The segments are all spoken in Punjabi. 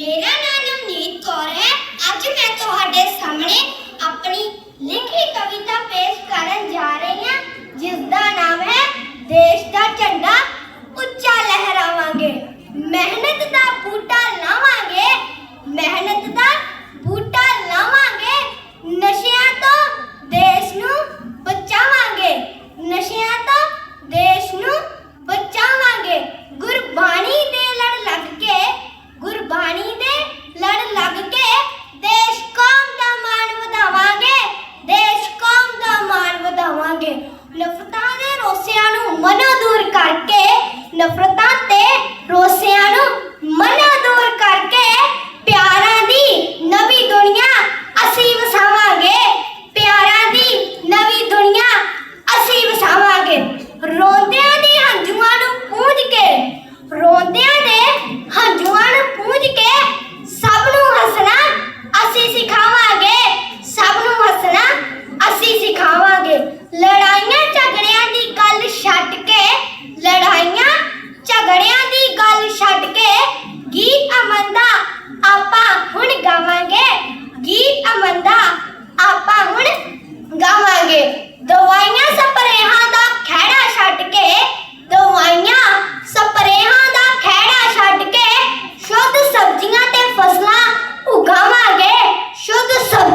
ਮੇਰਾ ਨਾਮ ਨਵਨੀਤ ਕੌਰ ਹੈ। ਅੱਜ ਮੈਂ ਤੁਹਾਡੇ ਸਾਹਮਣੇ Роз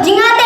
間違って